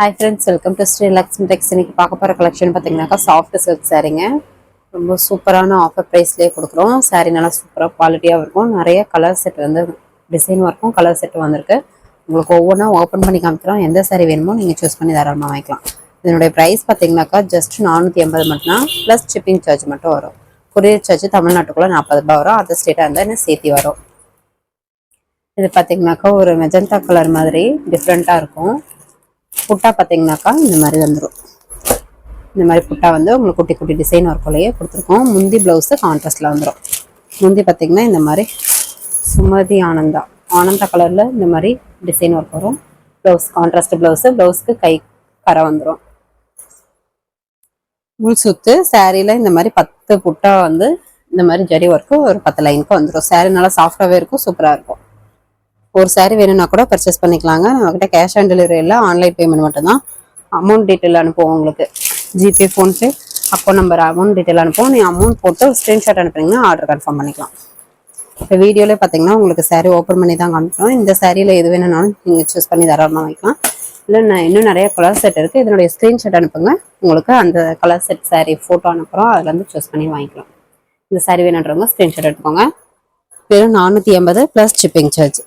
Hi friends welcome to Sri Lakshmi Tex இன்னைக்கு பார்க்க போகிற கலெக்ஷன் பார்த்தீங்கன்னாக்கா சாஃப்ட் சில்க் சாரீங்க ரொம்ப சூப்பரான ஆஃபர் ப்ரைஸ்லேயே கொடுக்குறோம். சாரீ நல்லா சூப்பராக குவாலிட்டியாகவும் இருக்கும். நிறைய கலர் செட் வந்து டிசைன் ஒர்க்கும் கலர் செட் வந்திருக்கு. உங்களுக்கு ஒவ்வொன்றா ஓப்பன் பண்ணி காமிக்கிறோம். எந்த சாரீ வேணுமோ நீங்கள் சூஸ் பண்ணி தாராளமாக வாங்கிக்கலாம். இதனுடைய ப்ரைஸ் பார்த்தீங்கன்னாக்கா ஜஸ்ட் நானூற்றி எண்பது மட்டும்தான். ப்ளஸ் ஷிப்பிங் சார்ஜ் மட்டும் வரும். கொரியர் சார்ஜ் தமிழ்நாட்டுக்குள்ளே நாற்பது ரூபாய் வரும். அதர் ஸ்டேட்டாக இருந்தால் இன்னும் சேர்த்தி வரும். இது பார்த்தீங்கன்னாக்கா ஒரு மெஜந்தா கலர் மாதிரி டிஃப்ரெண்ட்டாக இருக்கும். புட்டா பார்த்தீங்கன்னாக்கா இந்த மாதிரி வந்துடும் இந்த மாதிரி புட்டா வந்து உங்களுக்கு குட்டி குட்டி டிசைன் ஒர்க்குள்ளேயே கொடுத்துருக்கோம். முந்தி ப்ளவுஸு கான்ட்ராஸ்டில் வந்துடும் முந்தி பார்த்தீங்கன்னா இந்த மாதிரி சுமதி ஆனந்தா. ஆனந்தா கலரில் இந்த மாதிரி டிசைன் ஒர்க் வரும். ப்ளவுஸ் கான்ட்ராஸ்ட் ப்ளவுஸு ப்ளவுஸ்க்கு கை கரை வந்துடும் முள் சுத்து சாரியில் இந்த மாதிரி பத்து புட்டா வந்து இந்த மாதிரி ஜரி ஒர்க்கு ஒரு பத்து லைனுக்கு வந்துடும் சாரி நல்லா சாஃப்டாகவே இருக்கும் சூப்பராக இருக்கும். ஒரு சாரீ வேணும்னா கூட பர்ச்சேஸ் பண்ணிக்கலாங்க. நம்மக்கிட்ட கேஷ் ஆன் டெலிவரி இல்லை ஆன்லைன் பேமெண்ட் மட்டும்தான். அமௌண்ட் டீட்டெயில் அனுப்புவோம் உங்களுக்கு. GPay PhonePe account number amount detail அனுப்புவோம். நீங்கள் அமௌண்ட் போட்டு ஸ்க்ரீன்ஷாட் அனுப்புனீங்கன்னா ஆர்டர் கன்ஃபார்ம் பண்ணிக்கலாம். இப்போ வீடியோவில் பார்த்தீங்கன்னா உங்களுக்கு சாரீ ஓப்பன் பண்ணி தான் காமிக்கிறோம். இந்த சாரியில் எது வேணும்னாலும் நீங்கள் சூஸ் பண்ணி தாராளமாக வாங்கிக்கலாம். இல்லை நான் இன்னும் நிறைய கலர் செட் இருக்குது இதனுடைய ஸ்க்ரீன்ஷாட் அனுப்புங்க. உங்களுக்கு அந்த கலர் செட் சாரீ ஃபோட்டோ அனுப்புகிறோம் அதுலேருந்து சூஸ் பண்ணி வாங்கிக்கலாம். இந்த saree வேணுன்றவங்க ஸ்க்ரீன்ஷாட் எடுத்துக்கோங்க. வெறும் நானூற்றி எண்பது ப்ளஸ் ஷிப்பிங் சார்ஜ்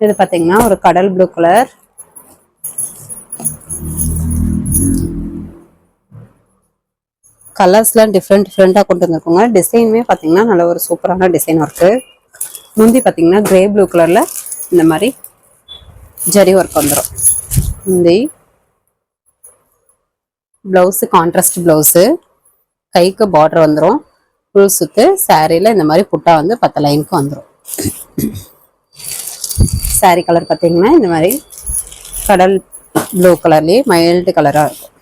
இது பார்த்தீங்கன்னா ஒரு கடல் ப்ளூ கலர் கலர்ஸ்லாம் டிஃப்ரெண்ட் டிஃப்ரெண்ட்டாக கொண்டு வந்திருக்கோங்க. டிசைனுமே பார்த்தீங்கன்னா நல்ல ஒரு சூப்பரான டிசைன் ஒர்க்கு முந்தி பார்த்தீங்கன்னா கிரே ப்ளூ கலரில் இந்த மாதிரி ஜரி ஒர்க் வந்துடும் முந்தி ப்ளவுஸு கான்ட்ராஸ்ட் ப்ளவுஸு கைக்கு பார்டர் வந்துடும் ஃபுல் சுத்து சாரியில் இந்த மாதிரி புட்டா வந்து பத்து லைனுக்கு வந்துடும் saree கலர் பார்த்தீங்கன்னா இந்த மாதிரி கடல் ப்ளூ கலர்லேயே மைல்டு கலராக இருக்கும்.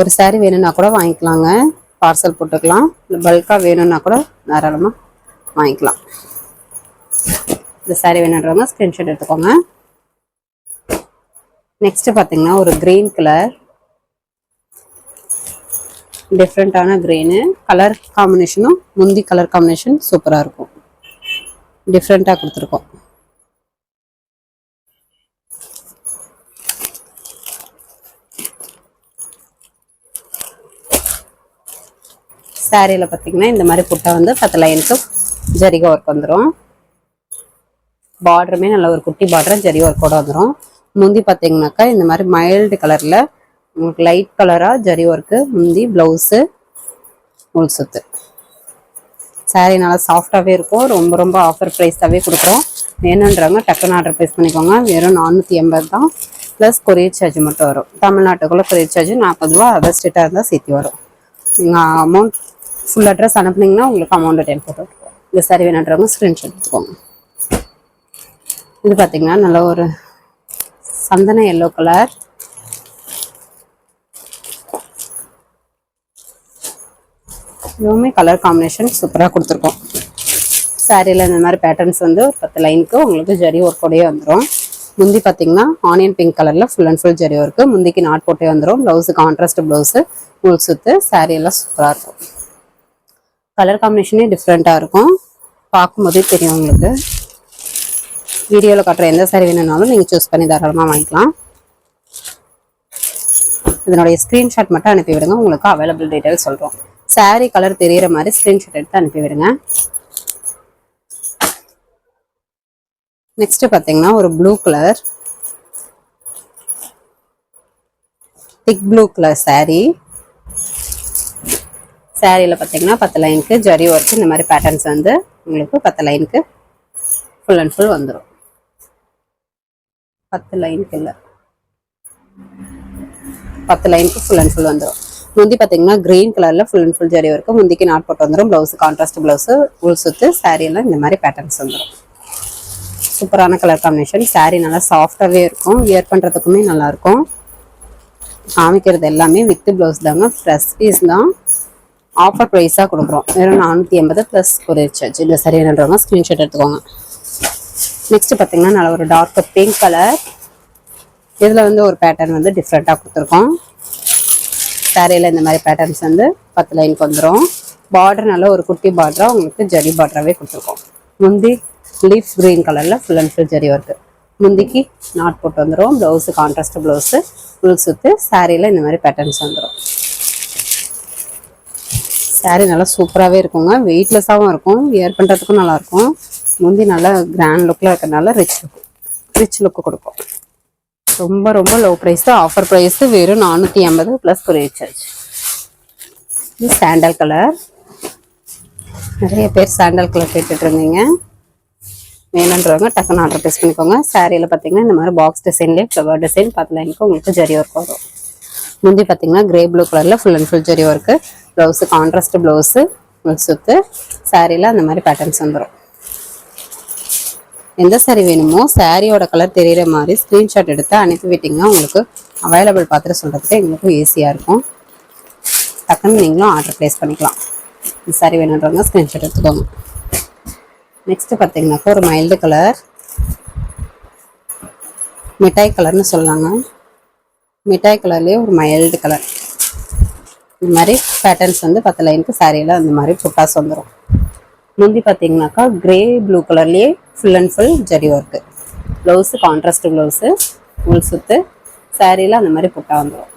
ஒரு சாரீ வேணும்னா கூட வாங்கிக்கலாங்க. பார்சல் போட்டுக்கலாம். இல்லை பல்காக வேணும்னா கூட தாராளமாக வாங்கிக்கலாம். இந்த சாரீ வேணுன்றவங்க ஸ்க்ரீன்ஷாட் எடுத்துக்கோங்க. நெக்ஸ்ட் பார்த்தீங்கன்னா ஒரு கிரீன் கலர் டிஃப்ரெண்ட்டான க்ரீனு கலர் காம்பினேஷனும் முந்தி கலர் காம்பினேஷன் சூப்பராக இருக்கும். டிஃப்ரெண்ட்டாக கொடுத்துருக்கோம். சாரியில் பார்த்தீங்கன்னா இந்த மாதிரி புட்டை வந்து பத்து லைனுக்கு ஜரிகை ஒர்க் வந்துடும் பார்டருமே நல்ல ஒரு குட்டி பார்டர் ஜரி ஒர்க்கோடு வந்துடும் முந்தி பார்த்தீங்கன்னாக்கா இந்த மாதிரி மைல்டு கலரில் உங்களுக்கு லைட் கலராக ஜரி ஒர்க்கு முந்தி ப்ளவுஸு முள் சுத்து சாரீ நல்லா சாஃப்டாகவே இருக்கும். ரொம்ப ரொம்ப ஆஃபர் ப்ரைஸாகவே கொடுக்குறோம். வேணுன்றவங்க டக்குன்னு ஆர்டர் ப்ளேஸ் பண்ணிக்கோங்க. வெறும் நானூற்றி எண்பது தான். ப்ளஸ் கொரியர் சார்ஜ் மட்டும் வரும். தமிழ்நாட்டுக்குள்ளே கொரியர் சார்ஜ் நாற்பது ரூபா அதர் ஸ்டேட்டாக இருந்தால் சேர்த்து வரும். நீங்கள் அமௌண்ட் ஃபுல் அட்ரஸ் அனுப்புனீங்கன்னா உங்களுக்கு அமௌண்ட் டென் போட்டு விட்டுருவோம் இந்த சாரி வேணுன்றவங்க ஸ்க்ரீன்ஷாட் எடுத்துக்கோங்க. இது பார்த்தீங்கன்னா நல்ல ஒரு சந்தன எல்லோ கலர் இதுவுமே கலர் காம்பினேஷன் சூப்பராக கொடுத்துருக்கோம். சாரியில் இந்த மாதிரி பேட்டர்ன்ஸ் வந்து ஒரு பத்து லைனுக்கு உங்களுக்கு ஜரி ஒர்க்கோடையே வந்துடும் முந்தி பார்த்தீங்கன்னா ஆனியன் பிங்க் கலரில் full and full zari work முந்திக்கு knot போட்டே வந்துடும் ப்ளவுஸு கான்ட்ராஸ்ட் ப்ளவுஸு நூல் சுற்று saree எல்லாம் சூப்பராக இருக்கும். கலர் காம்பினேஷனே டிஃப்ரெண்ட்டாக இருக்கும். பார்க்கும்போதே தெரியும் உங்களுக்கு. வீடியோவில் காட்டுற எந்த saree வேணும்னாலும் நீங்கள் சூஸ் பண்ணி தாராளமாக வாங்கிக்கலாம். இதனுடைய ஸ்க்ரீன்ஷாட் மட்டும் அனுப்பி விடுங்க உங்களுக்கு அவைலபிள் டீட்டெயில் சொல்கிறோம் saree கலர் தெரியிற மாதிரி ஸ்க்ரீன்ஷாட் எடுத்து அனுப்பிவிடுங்க நெக்ஸ்ட் பார்த்தீங்கன்னா ஒரு blue colour thick blue colour saree. சாரியில் பார்த்தீங்கன்னா பத்து லைனுக்கு ஜரி ஒர்க் இந்த மாதிரி பேட்டர்ன்ஸ் வந்து உங்களுக்கு பத்து லைனுக்கு ஃபுல் அண்ட் ஃபுல் வந்துடும் பத்து லைனுக்கு இல்லை பத்து லைனுக்கு ஃபுல் அண்ட் ஃபுல் வந்துடும் முந்தி பார்த்தீங்கன்னா கிரீன் கலரில் ஃபுல் அண்ட் ஃபுல் ஜரி இருக்கும். முந்திக்கு நாட் போட்டு வந்துடும் ப்ளவுஸ் கான்ட்ராஸ்ட் ப்ளவுஸு உள் சுத்து சாரியெல்லாம் இந்த மாதிரி பேட்டர்ன்ஸ் வந்துடும் சூப்பரான கலர் காம்பினேஷன் saree நல்லா சாஃப்டாகவே இருக்கும். வியர் பண்ணுறதுக்குமே நல்லாயிருக்கும் காமிக்கிறது எல்லாமே வித் ப்ளவுஸ் தாங்க. ஃப்ரெஷ் பீஸ் தான். ஆஃபர் ப்ரைஸாக கொடுக்குறோம். வெறும் நானூற்றி எண்பது ப்ளஸ் கொரியர் சார்ஜ் இந்த சரி என்னன்றவங்க ஸ்க்ரீன்ஷாட் எடுத்துக்கோங்க. நெக்ஸ்ட் பார்த்தீங்கன்னா நல்ல ஒரு டார்க் பிங்க் கலர் இதில் வந்து ஒரு பேட்டர்ன் வந்து டிஃப்ரெண்ட்டாக கொடுத்துருக்கோம். சாரியில் இந்த மாதிரி பேட்டர்ன்ஸ் வந்து பத்து லைனுக்கு வந்துடும் பார்டர் நல்லா ஒரு குட்டி பார்டராக உங்களுக்கு ஜரி பார்டராகவே கொடுத்துருக்கோம். முந்தி லீஃப் க்ரீன் கலரில் full and full zari work முந்திக்கு knot போட்டு வந்துடும் ப்ளவுஸு கான்ட்ராஸ்ட் ப்ளவுஸு ஃபுல் சுற்று சாரியில் இந்த மாதிரி பேட்டர்ன்ஸ் வந்துடும் saree நல்லா சூப்பராகவே இருக்குங்க. வெயிட்லெஸ்ஸாகவும் இருக்கும். வியர் பண்ணுறதுக்கும் நல்லாயிருக்கும் முந்தி நல்லா கிராண்ட் லுக்கில் இருக்கிறதுனால ரிச் லுக் ரிச் லுக்கு கொடுக்கும் ரொம்ப ரொம்ப லோ ப்ரைஸ் தான். ஆஃபர் ப்ரைஸு வெறும் நானூற்றி ஐம்பது ப்ளஸ் கொரியர் சார்ஜ் இது சாண்டல் கலர் நிறைய பேர் சாண்டல் கலர் கேட்டுட்ருந்தீங்க வேணுன்றவங்க டக்குன்னு ஆர்டர் ப்ளேஸ் பண்ணிக்கோங்க. சாரியில் பார்த்தீங்கன்னா இந்த மாதிரி பாக்ஸ் டிசைன்லேயே ஃப்ளவர் டிசைன் பத்து லைனுக்கு உங்களுக்கு ஜரி ஒர்க் வரும். முந்தி பார்த்தீங்கன்னா கிரே ப்ளூ கலரில் full and full zari work blouse contrast blouse சுத்து சாரியில் அந்த மாதிரி பேட்டர்ன்ஸ் வந்துடும் எந்த சாரி வேணுமோ சாரியோட கலர் தெரிகிற மாதிரி ஸ்க்ரீன்ஷாட் எடுத்து அனுப்பி விட்டிங்கன்னா உங்களுக்கு அவைலபிள் பார்த்துட்டு சொல்கிறதுக்கு எங்களுக்கும் ஈஸியாக இருக்கும். டக்குன்னு நீங்களும் ஆர்டர் ப்ளேஸ் பண்ணிக்கலாம். இந்த சாரி வேணுன்றவங்க ஸ்க்ரீன்ஷாட் எடுத்துக்கோங்க. நெக்ஸ்ட் பார்த்தீங்கன்னாக்கா ஒரு மைல்டு கலர் மிட்டாய் கலர்னு சொல்லாங்க. மிட்டாய் கலர்லேயே ஒரு மைல்டு கலர் இந்த மாதிரி பேட்டர்ன்ஸ் வந்து பத்து லைனுக்கு சாரியில் அந்த மாதிரி புட்டாஸ் வந்துடும் முந்தி பார்த்தீங்கன்னாக்கா கிரே ப்ளூ கலர்லேயே full and full zari work blouse contrast blouse உள் சுத்து சாரியில் அந்த மாதிரி புட்டா வந்துடும்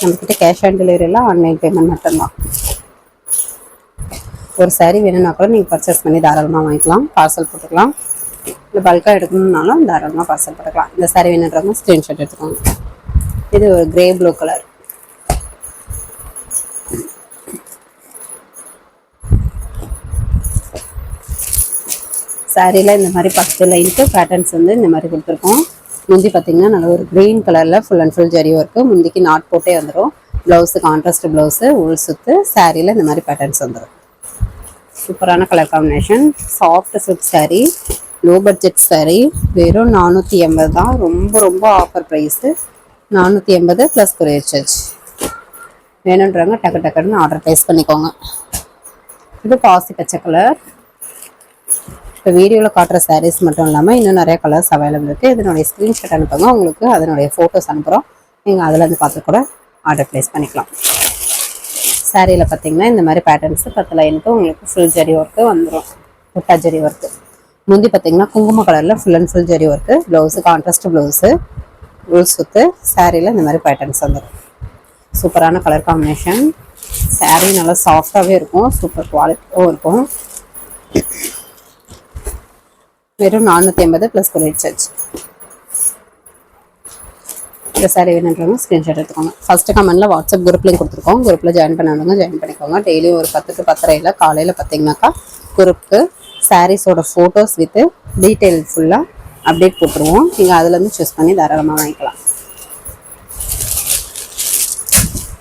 நம்மக்கிட்ட கேஷ் ஆன் டெலிவரியெல்லாம் ஆன்லைன் பேமெண்ட் மட்டும்தான். ஒரு சாரீ வேணும்னா கூட நீங்கள் பர்ச்சேஸ் பண்ணி தாராளமாக வாங்கிக்கலாம் பார்சல் போட்டுக்கலாம். இல்லை பல்காக எடுக்கணும்னாலும் தாராளமாக பார்சல் போட்டுக்கலாம். இந்த சாரீ வேணுன்றவங்க ஸ்க்ரீன்ஷாட் எடுத்துக்கோங்க. இது ஒரு கிரே ப்ளூ கலர் சாரியில் இந்த மாதிரி பத்து லைனுக்கு பேட்டர்ன்ஸ் வந்து இந்த மாதிரி கொடுத்துருக்கோம். முந்தி பார்த்தீங்கன்னா நல்ல ஒரு க்ரீன் கலரில் full and full zari work முந்திக்கு knot போட்டே வந்துடும் ப்ளவுஸு கான்ட்ராஸ்ட் ப்ளவுஸு உள் சுற்று சாரியில் இந்த மாதிரி பேட்டர்ன்ஸ் வந்துடும் சூப்பரான colour combination soft silk sari low budget saree வெறும் நானூற்றி எண்பது தான். ரொம்ப ரொம்ப ஆஃபர் ப்ரைஸு நானூற்றி எண்பது ப்ளஸ் கொரியர் சார்ஜ் வேணுன்றவங்க டக்கு டக்குன்னு ஆர்டர் ப்ளேஸ் பண்ணிக்கோங்க. இது பாசி பச்சை கலர் இப்போ வீடியோவில் காட்டுற சாரீஸ் மட்டும் இல்லாமல் இன்னும் நிறைய கலர்ஸ் அவைலபிள் இருக்குது இதனுடைய ஸ்க்ரீன்ஷாட் அனுப்புங்க. உங்களுக்கு அதனுடைய ஃபோட்டோஸ் அனுப்புகிறோம் நீங்கள் அதிலேருந்து பார்த்து கூட ஆர்டர் ப்ளேஸ் பண்ணிக்கலாம். சாரியில் பார்த்தீங்கன்னா இந்த மாதிரி பேட்டர்ன்ஸு பத்து லைனுக்கு உங்களுக்கு ஃபுல் ஜரி ஒர்க்கு வந்துடும் முட்டா ஜரி ஒர்க்கு முந்தி பார்த்தீங்கன்னா குங்கும கலரில் full and full zari work blouse contrast blouse rules சுத்து சாரியில் இந்த மாதிரி பேட்டர்ன்ஸ் வந்துடும் சூப்பரான கலர் காம்பினேஷன் சாரீ நல்லா சாஃப்டாகவே இருக்கும். சூப்பர் குவாலிட்டியும் இருக்கும். வெறும் நானூற்றி ஐம்பது ப்ளஸ் கொரியர் சார்ஜ் இந்த சாரி வேணுன்றவங்க ஸ்க்ரீன்ஷாட் எடுத்துக்கோங்க. ஃபர்ஸ்ட் கமெண்ட்ல வாட்ஸ்அப் குரூப்லேயும் கொடுத்துருக்கோம். குரூப்பில் ஜாயின் பண்ணாதவங்க ஜாயின் பண்ணிக்கோங்க. டெய்லியும் ஒரு பத்து டு பத்தரையில் காலையில் பார்த்தீங்கன்னாக்கா குரூப்புக்கு சாரீஸோட ஃபோட்டோஸ் வித்து டீட்டெயில் ஃபுல்லாக அப்டேட் போட்டுருவோம். நீங்கள் அதுலேருந்து சூஸ் பண்ணி தாராளமாக வாங்கிக்கலாம்.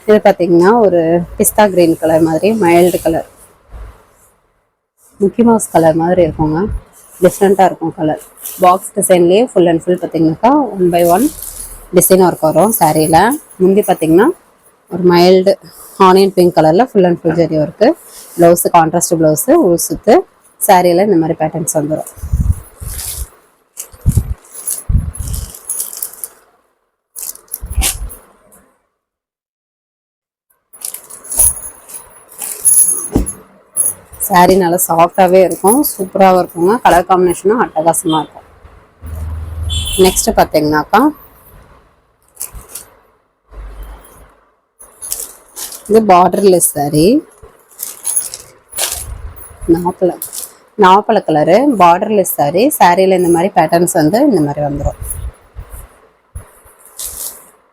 இது பார்த்தீங்கன்னா ஒரு பிஸ்தா கிரீன் கலர் மாதிரி மைல்டு கலர் முக்கிமாஸ் கலர் மாதிரி இருக்குங்க. டிஃப்ரெண்ட்டாக இருக்கும் கலர் பாக்ஸ் டிசைன்லேயே ஃபுல் அண்ட் ஃபுல் பார்த்தீங்கன்னாக்கா one by one design work வரும் சாரியில் முந்தி பார்த்தீங்கன்னா ஒரு மைல்டு ஆனியன் பிங்க் கலரில் full and full zari work blouse contrast blouse உள் சுற்று சாரியில் இந்த மாதிரி பேட்டர்ன்ஸ் வந்துடும் saree நல்லா சாஃப்டாகவே இருக்கும். சூப்பராகவும் இருக்குங்க. கலர் காம்பினேஷனும் அட்டகாசமாக இருக்கும். நெக்ஸ்ட் பார்த்தீங்கன்னாக்கா இது பார்டர்லெஸ் saree. நாப்பல நாப்பல கலரு பார்டர்லெஸ் saree. சாரியில் இந்த மாதிரி பேட்டர்ன்ஸ் வந்து இந்த மாதிரி வந்துடும்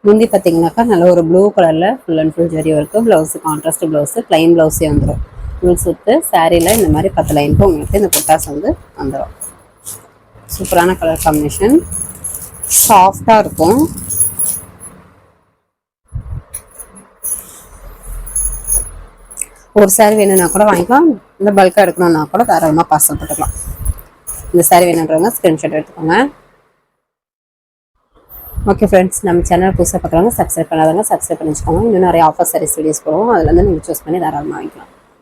முந்தி பார்த்தீங்கன்னாக்கா நல்ல ஒரு ப்ளூ கலரில் full and full zari work blouse contrast blouse plain ப்ளவுஸே வந்துடும் ஃபுல் சுத்து சாரியில் இந்த மாதிரி பத்து லைனுக்கு உங்களுக்கு இந்த குட்டாஸ் வந்து வந்துடும் சூப்பரான கலர் காம்பினேஷன் சாஃப்டாக இருக்கும். ஒரு சாரி வேணும்னா கூட வாங்கிக்கலாம். இல்லை பல்காக எடுக்கணும்னா கூட தாராளமாக பார்சல் போட்டுக்கலாம். இந்த சாரி வேணுன்றவங்க ஸ்க்ரீன்ஷாட் எடுத்துக்கோங்க. ஓகே ஃப்ரெண்ட்ஸ் நம்ம சேனல் புதுசாக பார்க்குறவங்க சப்ஸ்கிரைப் பண்ணாதவங்க சப்ஸ்கிரைப் பண்ணி வச்சுக்கோங்க இன்னும் நிறைய ஆஃபர் சாரீஸ் வீடியோஸ் போடுவோம். அதில் வந்து நீங்கள் சூஸ் பண்ணி தாராளமாக வாங்கிக்கலாம்.